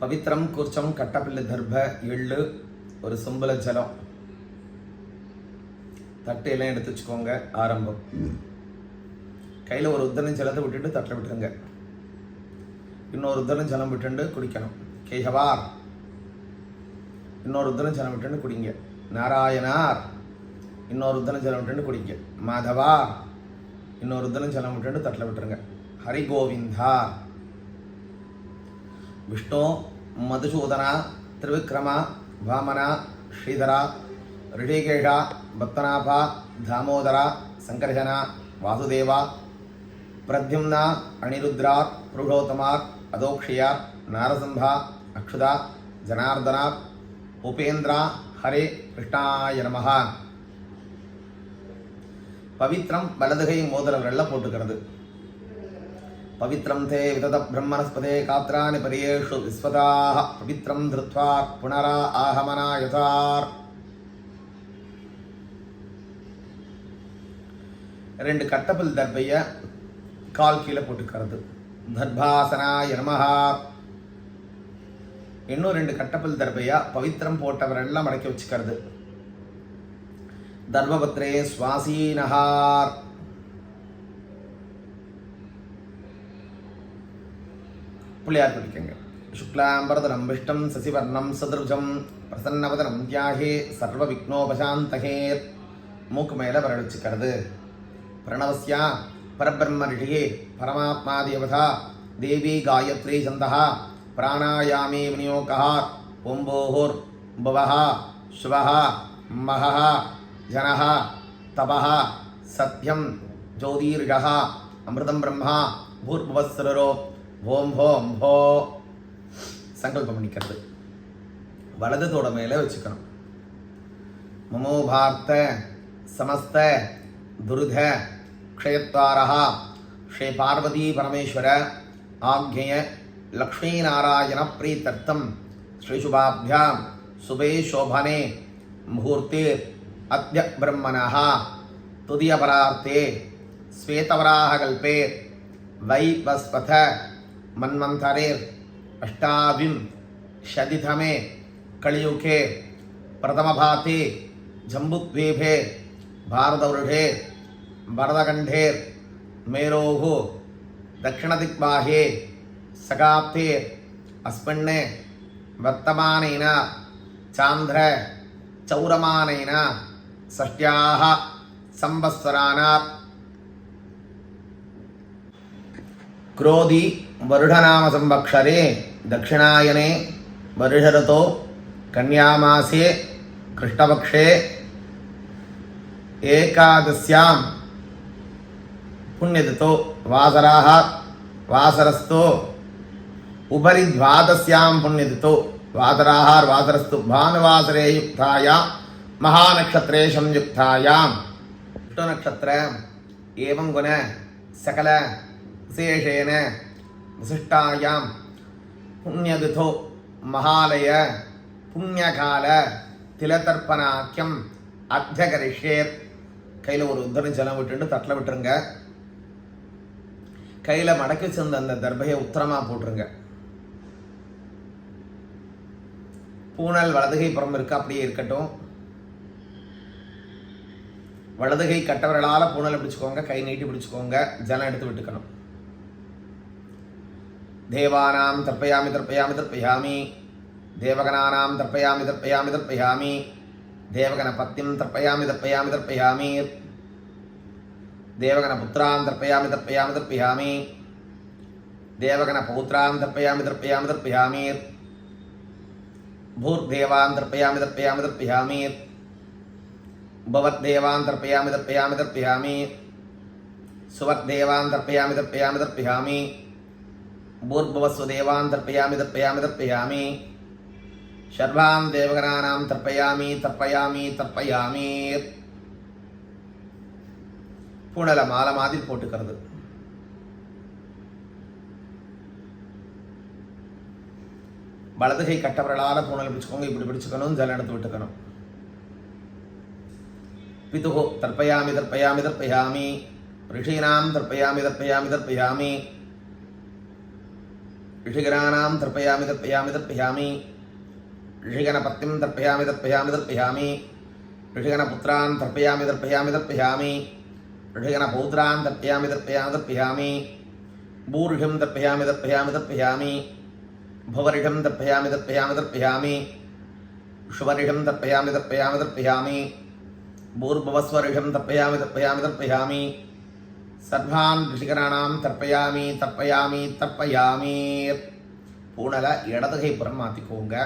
பவித்திரம் கூர்ச்சம் கட்டப்பிள்ளை தர்ப எள்ளு ஒரு சும்பல ஜலம். தட்டையெல்லாம் எடுத்து வச்சுக்கோங்க ஆரம்பம். கையில் ஒரு உத்தரம் ஜலத்தை விட்டுட்டு தட்டை விட்டுருங்க. இன்னொரு உத்தரம் ஜலம் விட்டுண்டு குடிக்கணும். கேசவார். இன்னொரு உத்தரம் ஜலம் விட்டுண்டு குடிங்க. நாராயணார். இன்னொரு உத்தரம் ஜலம் விட்டுண்டு குடிங்க. மாதவா இன்னொரு உத்தரம் ஜலம் விட்டுண்டு தட்டில் விட்டுருங்க. ஹரி கோவிந்தா விஷ்ணு மதுசூதனா திருவிக்ரமா வாமனா ஸ்ரீதரா ரிஷிகேஷா பத்மநாபா தாமோதரா சங்கர்ஷனா வாசுதேவா பிரத்யும்னா அனிருத்ரா புருஷோத்தமார் அதோக்ஷியா நாரசிம்ஹா அக்ஷுதா ஜனார்தனா உபேந்திரா ஹரே கிருஷ்ணாய நமஹ. பவித்ரம் வலதுகை மோதிரவர்கள போட்டுக்கிறது. பவித்ரம் தே விதத பிரம்மணஸ்பதே காத்ராணி பரியேஷு விஸ்வதாக பவித்ரம் திருத்வா புனரா ஆஹமனா யதார் ரெண்டு கட்டபில் தர்பைய கால் கீழே போட்டுக்கிறது. தர்பாசனா நமஹா. இன்னும் ரெண்டு கட்டப்பில் தர்பையா பவித்திரம் போட்டவரெல்லாம் மடக்கி வச்சுக்கிறது. தர்மபத்ரே சுவாசீனஹார். பிள்ளையார் பிடிக்குங்க சுக்லாம்பரதனம் விஷ்டம் சசிவர்ணம் சதுர்ஜம் பிரசன்னவதனம் தியாகே சர்வ விக்னோபசாந்தகே மூக்கு மேலே வரவழைச்சிக்கிறது பிரணவசியா பரபிரம்ம ரிஷியே பரமாத்மா தேவதா தேவி காயத்ரி சந்தா பிராணாயாமே விநியோகா ஓம்போஹோர் புவः ஸ்வः மகः ஜனः தபः சத்யம் ஜோதிர்ஷः அமிர்தம் பிரம்மா பூர்புவஸ்ரரோ ஓம் ஹோ அம்போ சங்கல்பம் பண்ணிக்கிறது வலதுதோட மேலே வச்சுக்கணும் மமோபார்த்த சமஸ்த துருத க்ஷயத்வாரா ஸ்ரீ பார்வதி பரமேஸ்வர ஆக்ஞய லக்ஷ்மீ நாராயண பிரீத்தர்த்தம் ஸ்ரீசுபாபியாம் சுபே சோபனே முகூர்த்தே அத்ய பிரம்மணா துதியபரார்த்தே ஸ்வேதவராகல்பே வைவஸ்வத मन्वन्तरेर् अष्टाविं शतितमे कलियुगे प्रथमभाते जम्बुद्वीपे भारतवृषे भरतकण्ठेर् मेरोः दक्षिणदिग्बाहे सगाप्ते अस्मिन् वर्तमानेन चान्द्र चौरमानेन षष्ट्याः संवत्सराणात् క్రోధి వరుఢనామ సంవత్సరే దక్షిణాయనే వరుషరతో కన్యామాసే కృష్ణపక్షే ఏకాదశ్యాం పుణ్యతతో వాసరాహ వాసరస్తో ఉపరి ద్వాదశ్యాం పుణ్యతతో వాతరాహార్ వాతరస్తు భానువాసరే యుక్తాయా మహానక్షత్రే సంయుక్తాయాం నక్షత్ర ఏం గుణ సకల விசேஷேன விசிஷ்டாயாம் புண்ணியதுதோ மகாலய புண்ணியகால திலதர்ப்பணாக்கியம் அத்தியகரிஷேத் கையில் ஒரு உத்தரம் ஜலம் விட்டுட்டு தட்டில் விட்டுருங்க. கையில் மடக்கி வச்சிருந்த அந்த தர்பையை உத்தரமாக போட்டுருங்க. பூனல் வலதுகை புறம் இருக்கு அப்படியே இருக்கட்டும். வலதுகை கட்டவர்களால் பூனல் பிடிச்சிக்கோங்க கை நீட்டி பிடிச்சிக்கோங்க ஜலம் எடுத்து விட்டுக்கணும். देवानां तर्पयामि तर्पयामि तर्पयामि। देवगणानां तर्पयामि तर्पयामि तर्पयामि। देवगणपत्नीं तर्पयामि तर्पयामि तर्पयामि। देवगणपुत्रान् तर्पयामि तर्पयामि तर्पयामि। देवगणपौत्रान् तर्पयामि तर्पयामि तर्पयामि। भूर्देवान् तर्पयामि तर्पयामि तर्पयामि। भवद्देवान् तर्पयामि तर्पयामि तर्पयामि। सुवद्देवान् तर्पयामि तर्पयामि तर्पयामि। பூர்பவஸ்வ தேவான் தர்ப்பயாமி தர்ப்பயாமி தர்ப்பயாமி சர்வான் தேவகரானாம் தர்ப்பயாமி தர்ப்பயாமி தர்ப்பயாமி புனல மாலை மாதிரி போட்டுக்கிறது வலதுகை கட்டவர்களால் புனல் பிடிச்சுக்கோங்க இப்படி பிடிச்சுக்கணும் ஜலம் எடுத்து விட்டுக்கணும். பிதுகு தர்ப்பயாமி தர்ப்பயாமி தர்ப்பயாமி ரிஷீனாம் தர்ப்பயாமி தர்ப்பயாமி தர்ப்பயாமி ऋषिगणानां तर्पयामि तर्पयामि तर्पयामि। ऋषिगणपत्नीं तर्पयामि तर्पयामि तर्पयामि। ऋषिगणपुत्रान् तर्पयामि तर्पयामि तर्पयामि। ऋषिगणपौत्रान् तर्पयामि तर्पयामि तर्पयामि। भूरिषं तर्पयामि तर्पयामि तर्पयामि। भुवरिषं तर्पयामि तर्पयामि तर्पयामि। शुभरिषं तर्पयामि तर्पयामि तर्पयामि। भूर्भुवस्वरिषं तर्पयामि तर्पयामि तर्पयामि। சர்வான் ரிஷிகராணாம் தர்ப்பயாமி தர்ப்பயாமி தர்ப்பயாமி பூனலை இடதுகை புறம் மாற்றிக்கோங்க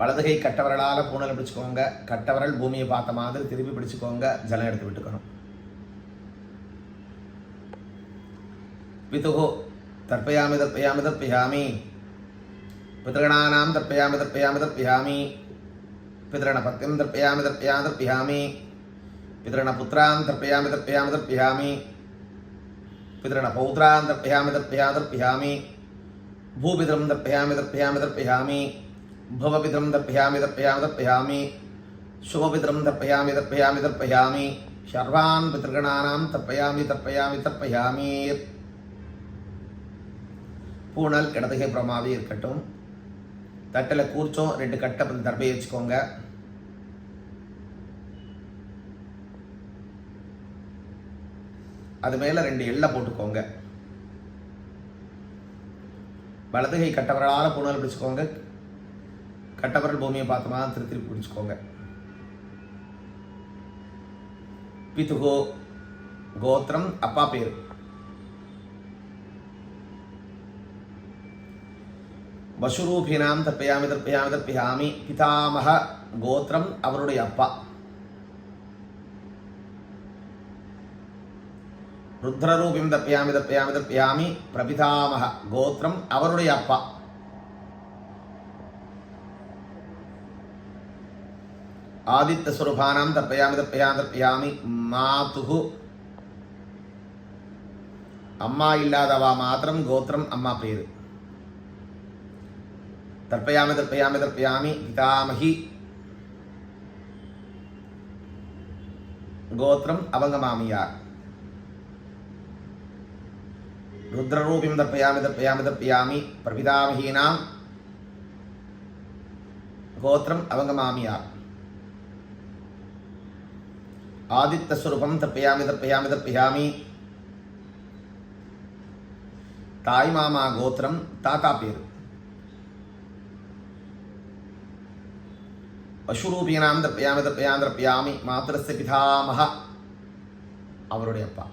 வலதுகை கட்டவரலால் பூனலை பிடிச்சிக்கோங்க. கட்டவரல் பூமியை பார்த்த மாதிரி திருப்பி பிடிச்சிக்கோங்க. ஜலம் எடுத்து விட்டுக்கணும். பிதுகு தர்ப்பயாமி தர்ப்பயாமி தற்பயாமி பிதகணானாம் தற்பயாமி தர்ப்பயாமி தர்ப்பயாமி. पितॄणपत्नीं तर्पयामि तर्पयामि तर्पयामि पितॄणपुत्रान् तर्पयामि तर्पयामि तर्पयामि पितॄणपौत्रान् तर्पयामि तर्पयामि तर्पयामि भूपितरं तर्पयामि तर्पयामि तर्पयामि भवपितरं तर्पयामि तर्पयामि तर्पयामि शुभपितरं तर्पयामि तर्पयामि तर्पयामि सर्वान् पितृगणानां तर्पयामि तर्पयामि तर्पयामि பூனல் இடதுகை புறமாவே இருக்கட்டும் தட்டில் கூர்ச்சோம் ரெண்டு கட்டை அப்புறம் வச்சுக்கோங்க. அது மேலே ரெண்டு எள்ளை போட்டுக்கோங்க. வலதுகை கட்டவரலால் புனல் பிடிச்சிக்கோங்க. கட்டவரல் பூமியை பார்த்தோமா திரு திருப்பி பிடிச்சிக்கோங்க. பிதுகோ கோத்திரம் அப்பா பேர். வசுரூபினாம் தர்ப்பயாமி தர்ப்பயாமி தர்ப்பயாமி. பிதாமக கோத்திரம் அவருடைய அப்பா. ருத்ரரூபிம் தர்ப்பயாமி தர்ப்பயாமி தர்ப்பயாமி. பிரபிதாமக கோத்திரம் அவருடைய அப்பா. ஆதித்த சுரூபானாம் தர்ப்பயாமி தர்ப்பயாமி தர்ப்பயாமி. மாதுகு. அம்மா இல்லாதவா மாத்திரம் கோத்திரம் அம்மா பேரு. தர்ப்பயாமி தர்ப்பயாமி தர்ப்பயாமி பிதாமகி கோத்திரம் அவங்க மாமியார் ருத்ரரூபிம் தர்ப்பயாமி தர்ப்பயாமி தர்ப்பயாமி பிரபிதாமகீனாம் கோத்திரம் அவங்க மாமியார் ஆதித்தஸ்வரூபம் தர்ப்பயாமி தர்ப்பயாமி தர்ப்பயாமி தாய் மாமா கோத்திரம் தாத்தா பேரு பசுரூபியனாம் தர்ப்பயாமி தர்ப்பயாமி தர்ப்பயாமி மாத்திரஸ்ய பிதாமக அவருடைய அப்பா.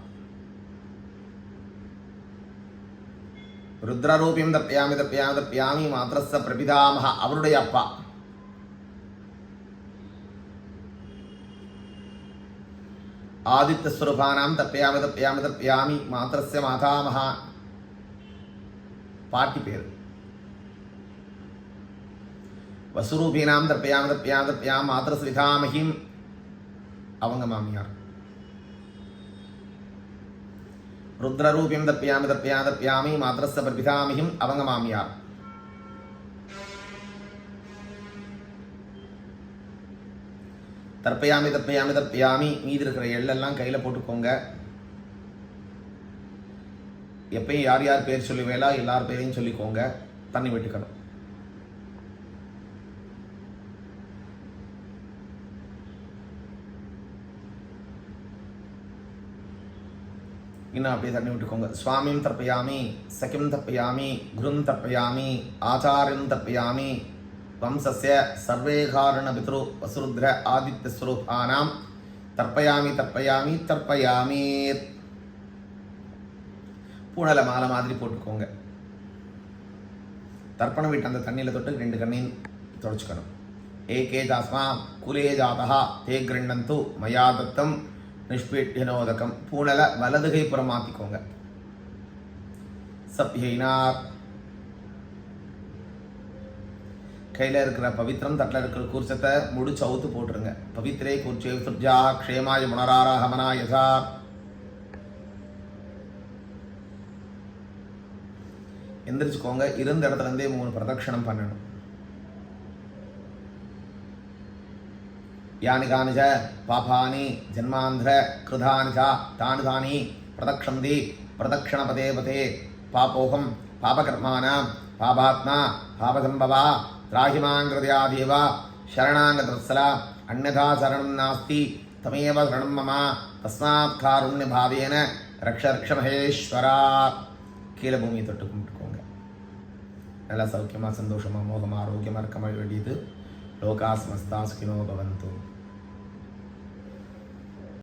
ருத்ரரூபியம் தர்ப்பயாமி தர்ப்பயாமி தர்ப்பயாமி மாத்திரஸ்ய பிரபிதாமக அவருடைய அப்பா. ஆதித்தஸ்வரூபானாம் தப்பியாமி தப்பியாமி தப்பியாமி மாத்திரஸ்ய மாதாமகா பாட்டி பேர். வசுரூபீனாம் தர்ப்பயாம தர்ப்பயாம தர்ப்பயாம் மாத்திரஸ்விதாமகிம் அவங்க மாமியார். ருத்ரரூபியம் தர்ப்பயாமி தர்ப்பயா தப்பியாமி மாத்திரஸ்த பிரபிதாமியும் அவங்க மாமியார். தற்பயாமி தப்பையாமி தப்பியாமி மீதி இருக்கிற எள்ளெல்லாம் கையில் போட்டுக்கோங்க. எப்பயும் யார் யார் பேர் சொல்லுவேலா எல்லார் பேரையும் சொல்லிக்கோங்க. தண்ணி விட்டுக்கணும். இன்னும் அப்படியே தண்ணி விட்டுக்கோங்க. சுவாமியும் தப்பையாமி சகிம் தப்பையாமி குரும் தப்பையாமி ஆச்சாரியம் தப்பையாமி வம்சஸ்ய சர்வேகாரண பித்ரு வசுருத்ர ஆதித்ய ஸ்வரூபானாம். தர்ப்பயாமி தர்ப்பயாமி தர்ப்பயாமி. பூனலை மாலை மாதிரி போட்டுக்கோங்க. தர்ப்பணம் விட்டு அந்த தண்ணியில் தொட்டு ரெண்டு கண்ணையும் தொடச்சுக்கணும். ஏகே ஜாஸ்மா குலே ஜாதா தே கிருண்ணந்து மயா தத்தம் நிஷ்பீட்யனோதகம் பூனலை வலதுகை புறம் மாற்றிக்கோங்க சப்யைனார் கையில் இருக்கிற பவித்திரம் தட்டில் இருக்கிற கூர்ச்சத்தை முடிச்சு அவுத்து போட்டுருங்க. பவித்ரே கூர்ச்சே சுர்ஜா க்ஷேமாய முனராரா ஹமனா யசா. எந்திரிச்சுக்கோங்க. இருந்த இடத்துல இருந்தே மூணு பிரதட்சணம் பண்ணணும். யானி கானி ச பாபானி ஜன்மாந்திர கிருதானி சா தானு தானி பிரதக்ஷந்தி பிரதக்ஷணபதே பதே பாபோகம் பாபகர்மானாம் பாபாத்மா பாபசம்பவா திராகிமாங்கிருதியாதேவ சரணாங்கதத்சலா அன்னதா சரணம் நாஸ்தி தமேவ சரணம் மமா தஸ்மாத் காருண்ய பாவேன ரக்ஷ ரக்ஷ மகேஸ்வரா கீழே பூமியை தொட்டு கும்பிட்டுக்கோங்க. நல்லா சௌக்கியமாக சந்தோஷமாக மோகமாக ஆரோக்கியமாக இருக்க வேண்டியது. లోకా సమస్తా భవంతు.